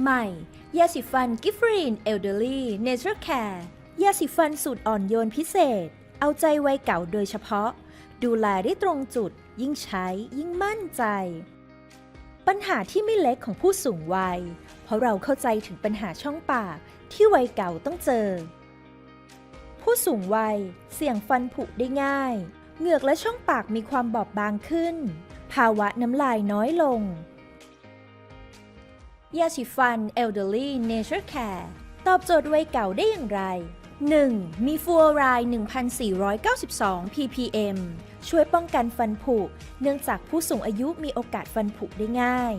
ใหม่ ยาสีฟันกิฟฟรีนเอลเดอรี่เนเจอร์แคร์ยาสีฟันสูตรอ่อนโยนพิเศษ เอาใจวัยเก่าโดยเฉพาะ ดูแลได้ตรงจุด ยิ่งใช้ยิ่งมั่นใจ ปัญหาที่ไม่เล็กของผู้สูงวัย เพราะเราเข้าใจถึงปัญหาช่องปากที่วัยเก่าต้องเจอ ผู้สูงวัยเสี่ยงฟันผุได้ง่าย เหงือกและช่องปากมีความบอบบางขึ้น ภาวะน้ำลายน้อยลง ยาสีฟัน Elderly Nature Care ตอบโจทย์วัยเก่าได้อย่างไร 1. มีฟูออไรด์1,492 ppm ช่วยป้องกันฟันผุ เนื่องจากผู้สูงอายุมีโอกาสฟันผุได้ง่าย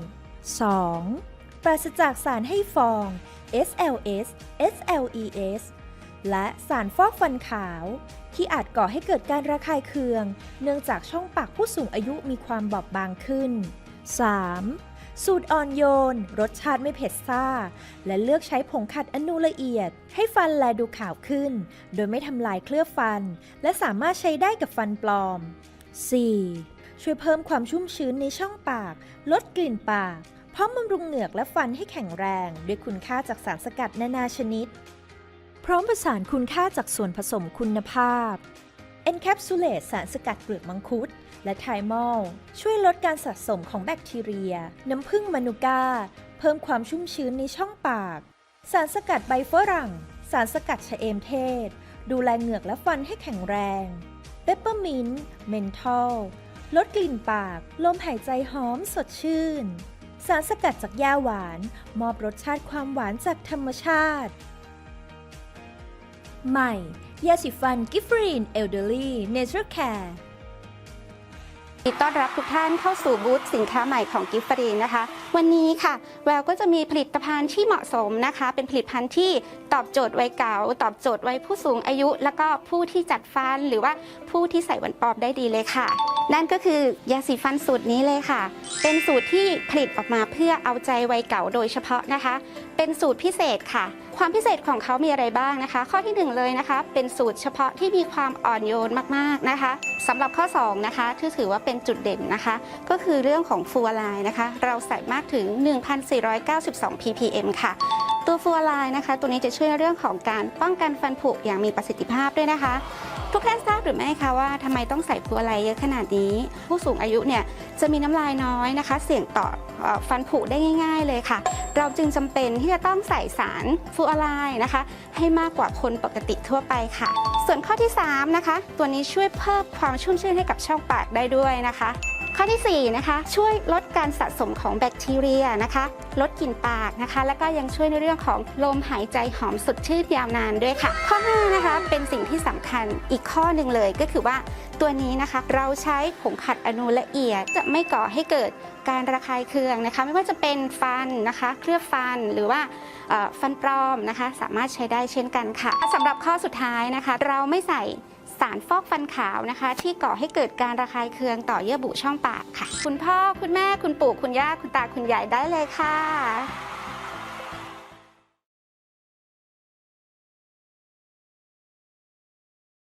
2. ปราศจากสารให้ฟอง SLS SLES และสารฟอกฟันขาว ที่อาจก่อให้เกิดการระคายเคือง เนื่องจากช่องปากผู้สูงอายุมีความบอบบางขึ้น 3. สูตรอ่อนโยน รสชาติไม่เผ็ดซ่า และเลือกใช้ผงขัดอนูละเอียด ให้ฟันแลดูขาวขึ้น โดยไม่ทำลายเคลือบฟัน และสามารถใช้ได้กับฟันปลอม 4. ช่วยเพิ่มความชุ่มชื้นในช่องปาก ลดกลิ่นปาก พร้อมบำรุงเหงือกและฟันให้แข็งแรง ด้วยคุณค่าจากสารสกัดนานาชนิด พร้อมประสานคุณค่าจากส่วนผสมคุณภาพ Encapsulate สารสกัดเปลือกมังคุด และไทมอลช่วยลดการสะสมของแบคทีเรีย น้ำผึ้งมานูกาเพิ่มความชุ่มชื้นในช่องปาก สารสกัดใบฝรั่ง สารสกัดชะเอมเทศ ดูแลเหงือกและฟันให้แข็งแรงเปปเปอร์มินต์เมนทอลลดกลิ่นปาก ลมหายใจหอมสดชื่น สารสกัดจากยาหวาน มอบรสชาติความหวานจากธรรมชาติ ใหม่ ยาสีฟันกิฟฟรีนเอลเดอรี่เนเจอร์แคร์ยินดีต้อนรับทุกท่านเข้าสู่บูธสินค้าใหม่ของกิฟฟรีนนะคะ วันนี้ค่ะ แววก็จะมีผลิตภัณฑ์ที่เหมาะสมนะคะ เป็นผลิตภัณฑ์ที่ตอบโจทย์วัยเก่า ตอบโจทย์วัยผู้สูงอายุ แล้วก็ผู้ที่จัดฟันหรือว่าผู้ที่ใส่วันปลอมได้ดีเลยค่ะ นั่นก็คือยาสีฟันสูตรนี้เลยค่ะ เป็นสูตรที่ผลิตออกมาเพื่อเอาใจวัยเก่าโดยเฉพาะนะคะ เป็นสูตรพิเศษค่ะ ความพิเศษของเขามีอะไรบ้างนะคะ ข้อที่หนึ่งเลยนะคะ เป็นสูตรเฉพาะที่มีความอ่อนโยนมากๆนะคะสำหรับข้อสองนะคะที่ถือว่าเป็นจุดเด่นนะคะ ก็คือเรื่องของฟูอไลน์นะคะ เราใส่มากถึง 1,492 ppm ค่ะ ตัวฟูอไลน์นะคะ ตัวนี้จะช่วยเรื่องของการป้องกันฟันผุอย่างมีประสิทธิภาพด้วยนะคะ ทุกท่านทราบหรือไม่คะว่าทำไมต้องใส่ฟูอไลน์เยอะขนาดนี้ ผู้สูงอายุเนี่ยจะมีน้ำลายน้อยนะคะ เสี่ยงต่อฟันผุได้ง่าย ๆ เลยค่ะ เราจึงจำเป็นที่จะต้องใส่สารฟูอไลน์นะคะ ให้มากกว่าคนปกติทั่วไปค่ะ ส่วนข้อที่3นะคะตัวนี้ช่วยเพิ่มความชุ่มชื่นให้กับช่องปากได้ด้วยนะคะ ข้อที่4นะคะช่วยลดการสะสมของแบคทีเรียนะคะ ลดกลิ่นปากนะคะ แล้วก็ยังช่วยในเรื่องของลมหายใจหอมสดชื่นยาวนานด้วยค่ะ ข้อ5นะคะเป็นสิ่งที่สำคัญอีกข้อหนึ่งเลยก็คือว่าตัวนี้นะคะเราใช้ผงขัดอนูละเอียดจะไม่ก่อให้เกิดการระคายเคืองนะคะ ไม่ว่าจะเป็นฟันนะคะ เคลือบฟันหรือว่าฟันปลอมนะคะ สามารถใช้ได้เช่นกันค่ะสำหรับข้อสุดท้ายนะคะ เราไม่ใส่ สารฟอกฟันขาวนะคะ ที่ก่อให้เกิดการระคายเคืองต่อเยื่อบุช่องปากค่ะ คุณพ่อคุณแม่คุณปู่คุณย่าคุณตาคุณยายได้เลยค่ะ